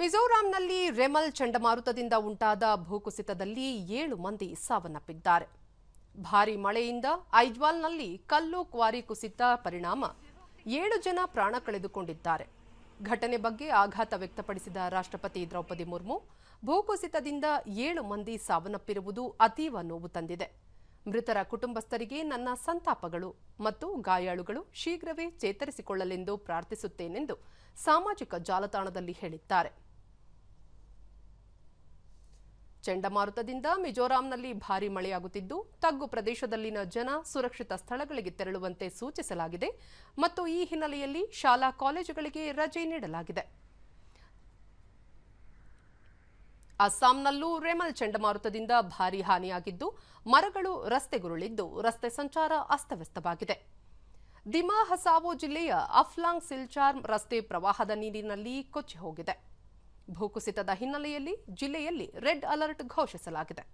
ಮಿಜೋರಾಂನಲ್ಲಿ ರೆಮಲ್ ಚಂಡಮಾರುತದಿಂದ ಉಂಟಾದ ಭೂಕುಸಿತದಲ್ಲಿ ಏಳು ಮಂದಿ ಸಾವನ್ನಪ್ಪಿದ್ದಾರೆ. ಭಾರೀ ಮಳೆಯಿಂದ ಐಜ್ವಾಲ್ನಲ್ಲಿ ಕಲ್ಲು ಕ್ವಾರಿ ಕುಸಿತ ಪರಿಣಾಮ ಏಳು ಜನ ಪ್ರಾಣ ಕಳೆದುಕೊಂಡಿದ್ದಾರೆ. ಘಟನೆ ಬಗ್ಗೆ ಆಘಾತ ವ್ಯಕ್ತಪಡಿಸಿದ ರಾಷ್ಟ್ರಪತಿ ದ್ರೌಪದಿ ಮುರ್ಮು, ಭೂಕುಸಿತದಿಂದ ಏಳು ಮಂದಿ ಸಾವನ್ನಪ್ಪಿರುವುದು ಅತೀವ ನೋವು ತಂದಿದೆ. ಮೃತರ ಕುಟುಂಬಸ್ಥರಿಗೆ ನನ್ನ ಸಂತಾಪಗಳು ಮತ್ತು ಗಾಯಾಳುಗಳು ಶೀಘ್ರವೇ ಚೇತರಿಸಿಕೊಳ್ಳಲೆಂದು ಪ್ರಾರ್ಥಿಸುತ್ತೇನೆಂದು ಸಾಮಾಜಿಕ ಜಾಲತಾಣದಲ್ಲಿ ಹೇಳಿದ್ದಾರೆ. ಚಂಡಮಾರುತದಿಂದ ಮಿಜೋರಾಂನಲ್ಲಿ ಭಾರೀ ಮಳೆಯಾಗುತ್ತಿದ್ದು, ತಗ್ಗು ಪ್ರದೇಶದಲ್ಲಿನ ಜನ ಸುರಕ್ಷಿತ ಸ್ಥಳಗಳಿಗೆ ತೆರಳುವಂತೆ ಸೂಚಿಸಲಾಗಿದೆ ಮತ್ತು ಈ ಹಿನ್ನೆಲೆಯಲ್ಲಿ ಶಾಲಾ ಕಾಲೇಜುಗಳಿಗೆ ರಜೆ ನೀಡಲಾಗಿದೆ. ಅಸ್ಸಾಂನಲ್ಲೂ ರೆಮಲ್ ಚಂಡಮಾರುತದಿಂದ ಭಾರಿ ಹಾನಿಯಾಗಿದ್ದು, ಮರಗಳು ರಸ್ತೆಗುರುಳಿದ್ದು, ರಸ್ತೆ ಸಂಚಾರ ಅಸ್ತವ್ಯಸ್ತವಾಗಿದೆ. ದಿಮಾ ಹಸಾವೋ ಜಿಲ್ಲೆಯ ಅಫ್ಲಾಂಗ್ ಸಿಲ್ಚಾರ್ ರಸ್ತೆ ಪ್ರವಾಹದ ನೀರಿನಲ್ಲಿ ಕೊಚ್ಚಿ ಹೋಗಿದೆ. ಭೂಕುಸಿತದ ಹಿನ್ನೆಲೆಯಲ್ಲಿ ಜಿಲ್ಲೆಯಲ್ಲಿ ರೆಡ್ ಅಲರ್ಟ್ ಘೋಷಿಸಲಾಗಿದೆ.